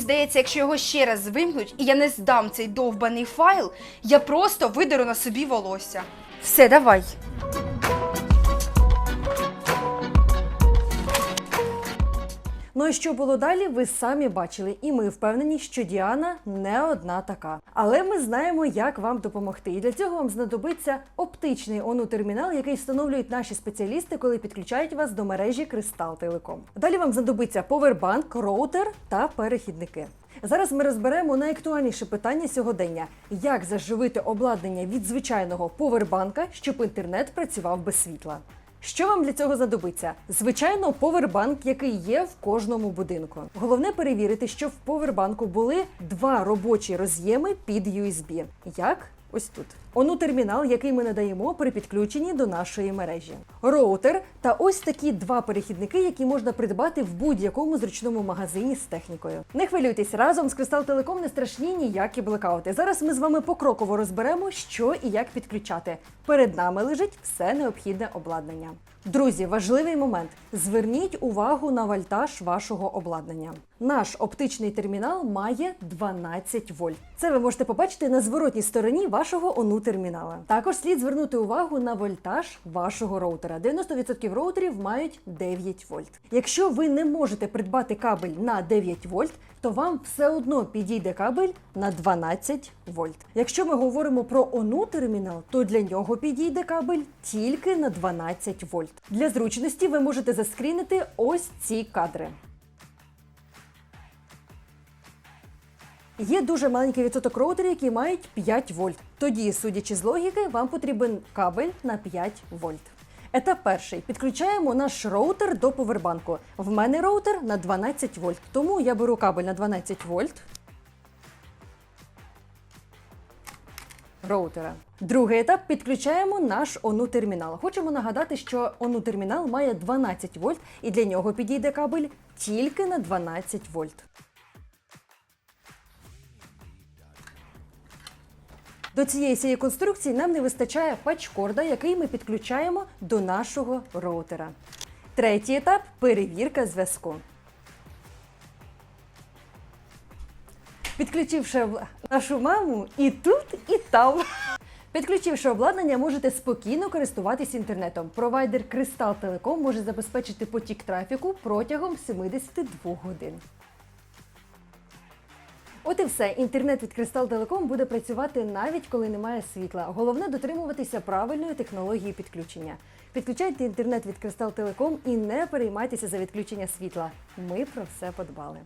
здається, якщо його ще раз вимкнуть і я не здам цей довбаний файл, я просто видеру на собі волосся. Все, давай. Ну і що було далі, ви самі бачили, і ми впевнені, що Діана не одна така. Але ми знаємо, як вам допомогти. І для цього вам знадобиться оптичний ОНУ-термінал, який встановлюють наші спеціалісти, коли підключають вас до мережі Кристал Телеком. Далі вам знадобиться повербанк, роутер та перехідники. Зараз ми розберемо найактуальніше питання сьогодення: як заживити обладнання від звичайного повербанка, щоб інтернет працював без світла. Що вам для цього задобиться? Звичайно, повербанк, який є в кожному будинку. Головне перевірити, що в повербанку були два робочі роз'єми під USB. Як? Ось тут. Ону термінал, який ми надаємо при підключенні до нашої мережі. Роутер та ось такі два перехідники, які можна придбати в будь-якому зручному магазині з технікою. Не хвилюйтесь, разом з Кристал Телеком не страшні ніякі блекаути. Зараз ми з вами покроково розберемо, що і як підключати. Перед нами лежить все необхідне обладнання. Друзі, важливий момент. Зверніть увагу на вольтаж вашого обладнання. Наш оптичний термінал має 12 вольт. Це ви можете побачити на зворотній стороні вашого ОНУ термінала. Також слід звернути увагу на вольтаж вашого роутера. 90% роутерів мають 9 вольт. Якщо ви не можете придбати кабель на 9 вольт, то вам все одно підійде кабель на 12 вольт. Якщо ми говоримо про ОНУ термінал, то для нього підійде кабель тільки на 12 вольт. Для зручності ви можете заскрінити ось ці кадри. Є дуже маленький відсоток роутерів, які мають 5 вольт. Тоді, судячи з логіки, вам потрібен кабель на 5 вольт. Етап перший. Підключаємо наш роутер до повербанку. В мене роутер на 12 вольт, тому я беру кабель на 12 вольт. Роутера. Другий етап підключаємо наш ОНУ термінал. Хочемо нагадати, що ОНУ термінал має 12 вольт і для нього підійде кабель тільки на 12 вольт. До цієї всієї конструкції нам не вистачає патчкорда, який ми підключаємо до нашого роутера. Третій етап перевірка зв'язку. Підключивши нашу маму і тут, і там. Підключивши обладнання, можете спокійно користуватись інтернетом. Провайдер Кристал Телеком може забезпечити потік трафіку протягом 72 годин. От і все. Інтернет від Кристал Телеком буде працювати навіть коли немає світла. Головне дотримуватися правильної технології підключення. Підключайте інтернет від Кристал Телеком і не переймайтеся за відключення світла. Ми про все подбали.